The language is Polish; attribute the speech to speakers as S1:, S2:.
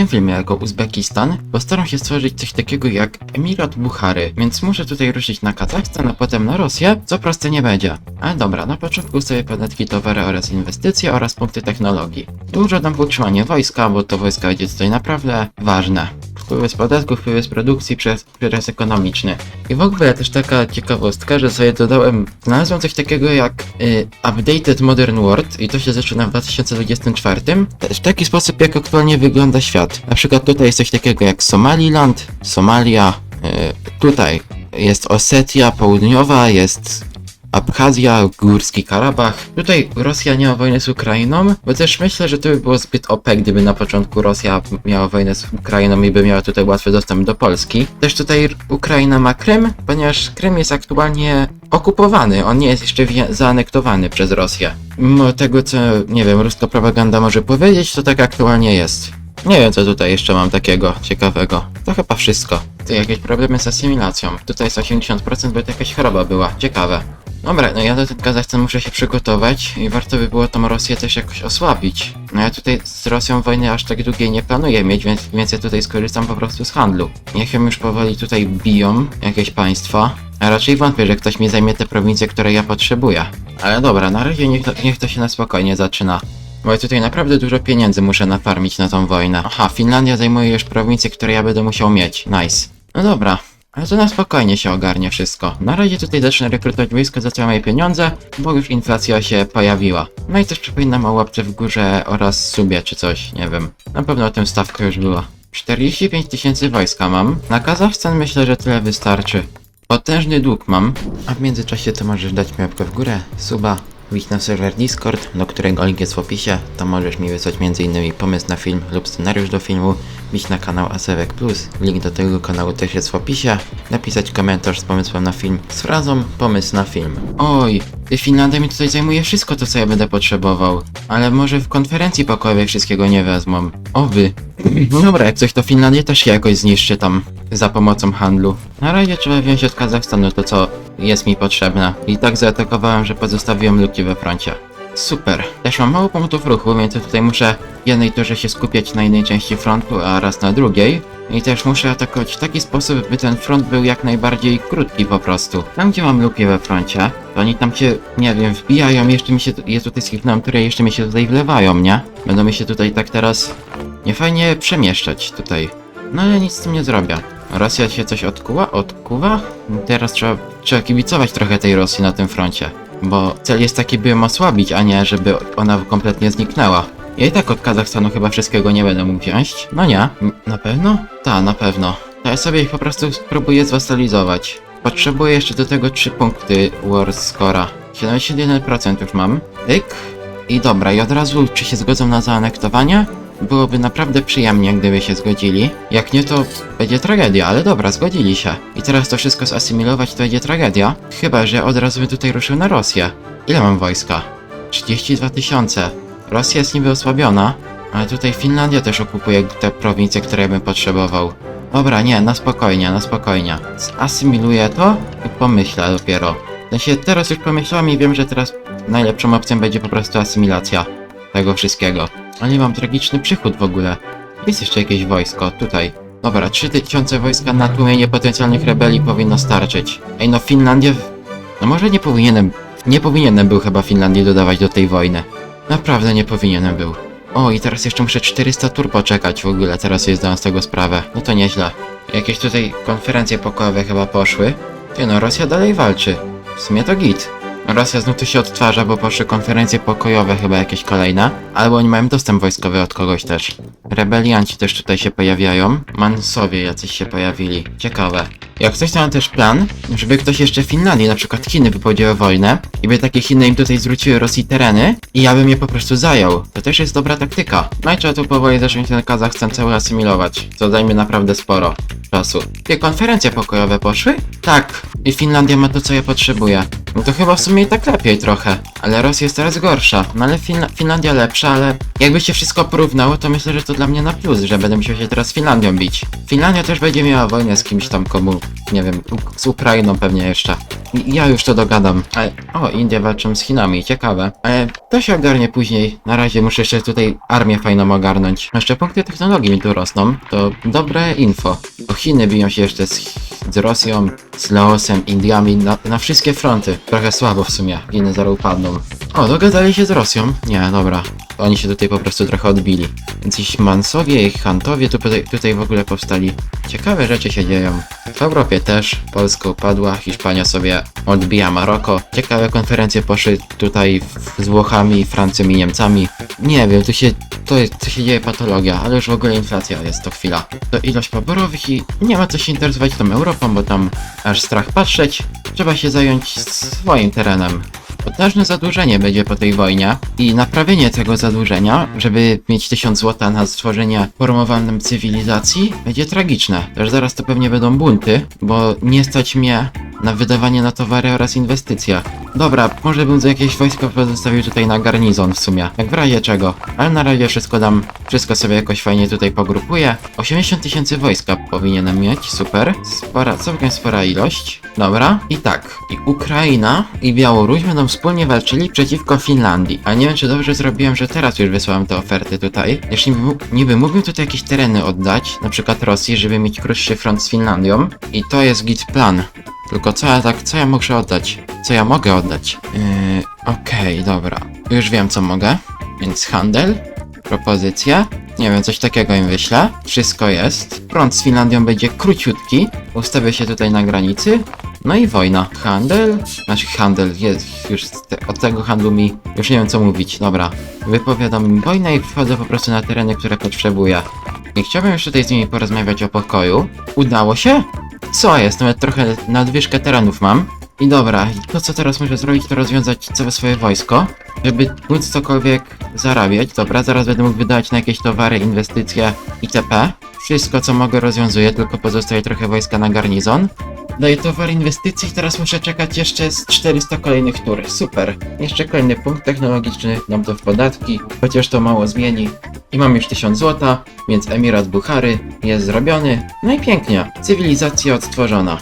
S1: tym filmie jako Uzbekistan postaram się stworzyć coś takiego jak Emirat Buchary, więc muszę tutaj ruszyć na Kazachstan, a potem na Rosję, co proste nie będzie. Ale dobra, na początku sobie podatki towary oraz inwestycje oraz punkty technologii. Dużo dam utrzymanie wojska, bo to wojska będzie tutaj naprawdę ważne. Wpływy z podatków, wpływy z produkcji przez przyrys ekonomiczny. I w ogóle też taka ciekawostka, że sobie dodałem, znalazłem coś takiego jak y, Updated Modern World i to się zaczyna w 2024. W taki sposób, jak aktualnie wygląda świat. Na przykład tutaj jest coś takiego jak Somaliland, Somalia, y, tutaj jest Osetia Południowa, jest Abchazja, Górski Karabach. Tutaj Rosja nie ma wojny z Ukrainą, bo też myślę, że to by było zbyt OP, gdyby na początku Rosja miała wojnę z Ukrainą i by miała tutaj łatwy dostęp do Polski. Też tutaj Ukraina ma Krym, ponieważ Krym jest aktualnie okupowany, on nie jest jeszcze zaanektowany przez Rosję. Mimo tego, co, nie wiem, ruska propaganda może powiedzieć, to tak aktualnie jest. Nie wiem, co tutaj jeszcze mam takiego ciekawego. To chyba wszystko. Tu jakieś problemy z asymilacją. Tutaj jest 80%, bo to jakaś choroba była. Ciekawe. Dobra, no ja do tego Kazachstan muszę się przygotować i warto by było tą Rosję też jakoś osłabić. No ja tutaj z Rosją wojny aż tak długiej nie planuję mieć, więc, więc ja tutaj skorzystam po prostu z handlu. Niech ją już powoli tutaj biją, jakieś państwa. A raczej wątpię, że ktoś mi zajmie te prowincje, które ja potrzebuję. Ale dobra, na razie niech to, niech to się na spokojnie zaczyna. Bo ja tutaj naprawdę dużo pieniędzy muszę nafarmić na tą wojnę. Aha, Finlandia zajmuje już prowincje, które ja będę musiał mieć. Nice. No dobra. Ale to na spokojnie się ogarnie wszystko. Na razie tutaj zacznę rekrutować wojsko za całe pieniądze, bo już inflacja się pojawiła. No i też przypominam o łapce w górze oraz subie czy coś, nie wiem. Na pewno o tym stawka już była. 45 tysięcy wojska mam. Na Kazachstan myślę, że tyle wystarczy. Potężny dług mam. A w międzyczasie to możesz dać mi łapkę w górę, suba, wbić na serwer Discord, do którego link jest w opisie. Tam możesz mi wysłać m.in. pomysł na film lub scenariusz do filmu, bić na kanał Asewek Plus, link do tego kanału też jest w opisie, napisać komentarz z pomysłem na film z frazą pomysł na film. Oj, Finlandia mi tutaj zajmuje wszystko to co ja będę potrzebował, ale może w konferencji pokojowej wszystkiego nie wezmą. Oby. No dobra, jak coś to Finlandię też się jakoś zniszczy tam za pomocą handlu. Na razie trzeba wziąć od Kazachstanu to co jest mi potrzebne. I tak zaatakowałem, że pozostawiłem luki we froncie. Super. Też mam mało punktów ruchu, więc ja tutaj muszę w jednej turze się skupiać na jednej części frontu, a raz na drugiej. I też muszę atakować w taki sposób, by ten front był jak najbardziej krótki po prostu. Tam gdzie mam lupie we froncie, to oni tam się, nie wiem, wbijają, jeszcze mi się, jest tutaj skipnąłem, które jeszcze mi się tutaj wlewają, nie? Będą mi się tutaj tak teraz niefajnie przemieszczać tutaj. No ale nic z tym nie zrobię. Rosja się coś odkuła? Odkuwa? Teraz trzeba, trzeba kibicować trochę tej Rosji na tym froncie. Bo cel jest taki, by ją osłabić, a nie żeby ona kompletnie zniknęła. Ja i tak od Kazachstanu chyba wszystkiego nie będę mógł wziąć. No nie. Na pewno? Ta, na pewno. To ja sobie ich po prostu spróbuję zwasalizować. Potrzebuję jeszcze do tego 3 punkty War Scora. 71% już mam. Tyk. I dobra, i od razu czy się zgodzą na zaanektowanie? Byłoby naprawdę przyjemnie, gdyby się zgodzili. Jak nie, to będzie tragedia, ale dobra, zgodzili się. I teraz to wszystko zasymilować to będzie tragedia. Chyba, że od razu bym tutaj ruszył na Rosję. Ile mam wojska? 32 tysiące. Rosja jest niby osłabiona, ale tutaj Finlandia też okupuje te prowincje, które bym potrzebował. Dobra, nie, na spokojnie, na spokojnie. Zasymiluję to i pomyślę dopiero. W teraz już pomyślałem i wiem, że teraz najlepszą opcją będzie po prostu asymilacja tego wszystkiego. Ale mam tragiczny przychód w ogóle. Jest jeszcze jakieś wojsko, tutaj. Dobra, 3000 wojska na tłumienie potencjalnych rebelii powinno starczyć. Ej no, Finlandia... No może nie powinienem... Nie powinienem był chyba Finlandii dodawać do tej wojny. Naprawdę nie powinienem był. O, i teraz jeszcze muszę 400 tur poczekać w ogóle, teraz jest zdałem z tego sprawę. No to nieźle. Jakieś tutaj konferencje pokojowe chyba poszły. Ty no, Rosja dalej walczy. W sumie to git. Rosja znów tu się odtwarza, bo poszły konferencje pokojowe chyba jakieś kolejne. Albo oni mają dostęp wojskowy od kogoś też. Rebelianci też tutaj się pojawiają. Mansowie jacyś się pojawili. Ciekawe. Jak coś to mam też plan, żeby ktoś jeszcze w Finlandii, na przykład Chiny wypowiedziały wojnę i by takie Chiny im tutaj zwróciły Rosji tereny i ja bym je po prostu zajął. To też jest dobra taktyka. No i trzeba tu powoli zacząć ten Kazachstan cały asymilować, co zajmie naprawdę sporo czasu. Te konferencje pokojowe poszły? Tak. I Finlandia ma to, co ja potrzebuję. No to chyba w sumie i tak lepiej trochę. Ale Rosja jest teraz gorsza. No ale Finla Finlandia lepsza, ale jakby się wszystko porównało, to myślę, że to dla mnie na plus, że będę musiał się teraz z Finlandią bić. Finlandia też będzie miała wojnę z kimś tam, komu nie wiem, z Ukrainą pewnie jeszcze. I- Ja już to dogadam. Ale, o, Indie walczą z Chinami, ciekawe. Ale to się ogarnie później. Na razie muszę jeszcze tutaj armię fajną ogarnąć. Jeszcze punkty technologii mi tu rosną. To dobre info. Bo Chiny biją się jeszcze z, z Rosją, z Laosem, Indiami, na, na wszystkie fronty. Trochę słabo w sumie. Chiny zaraz upadną. O, dogadali się z Rosją? Nie, dobra. Oni się tutaj po prostu trochę odbili. Więc ich Mansowie, ich Hantowie tutaj, tutaj w ogóle powstali. Ciekawe rzeczy się dzieją. W Europie też. Polska upadła, Hiszpania sobie odbija Maroko. Ciekawe konferencje poszły tutaj z Włochami, Francją i Niemcami. Nie wiem, tu się, to, tu się dzieje patologia, ale już w ogóle inflacja jest to chwila. To ilość poborowych i nie ma co się interesować tą Europą, bo tam aż strach patrzeć. Trzeba się zająć swoim terenem. Potężne zadłużenie będzie po tej wojnie i naprawienie tego zadłużenia, żeby mieć 1000 zł na stworzenie formowanym cywilizacji, będzie tragiczne. Też zaraz to pewnie będą bunty, bo nie stać mnie na wydawanie na towary oraz inwestycje. Dobra, może bym jakieś wojsko pozostawił tutaj na garnizon w sumie, jak w razie czego. Ale na razie wszystko dam, wszystko sobie jakoś fajnie tutaj pogrupuję. 80 tysięcy wojska powinienem mieć, super. Spora, całkiem spora ilość. Dobra, i tak, i Ukraina i Białoruś będą wspólnie walczyli przeciwko Finlandii. A nie wiem, czy dobrze zrobiłem, że teraz już wysłałem te oferty tutaj. Mógł- niby mógłbym tutaj jakieś tereny oddać, na przykład Rosji, żeby mieć krótszy front z Finlandią. I to jest git plan. Tylko co ja tak, co ja muszę oddać? Co ja mogę oddać? Yy, okej, dobra. Już wiem, co mogę. Więc handel, propozycja. Nie wiem, coś takiego im wyślę. Wszystko jest. Front z Finlandią będzie króciutki. Ustawię się tutaj na granicy. No i wojna. Handel? Znaczy handel, jest już te, od tego handlu mi już nie wiem co mówić. Dobra. Wypowiadam im wojnę i wchodzę po prostu na tereny, które potrzebuję. I chciałbym już tutaj z nimi porozmawiać o pokoju. Udało się? Co jest? Nawet trochę nadwyżkę terenów mam. I dobra, to co teraz muszę zrobić, to rozwiązać całe swoje wojsko, żeby móc cokolwiek zarabiać. Dobra, zaraz będę mógł wydać na jakieś towary, inwestycje itp. Wszystko co mogę rozwiązuję, tylko pozostaje trochę wojska na garnizon. Daję towar inwestycji i teraz muszę czekać jeszcze z 400 kolejnych tur. Super. Jeszcze kolejny punkt technologiczny, dam to w podatki, chociaż to mało zmieni. I mam już 1000 złota, więc Emirat Buchary jest zrobiony. No i pięknie. Cywilizacja odtworzona.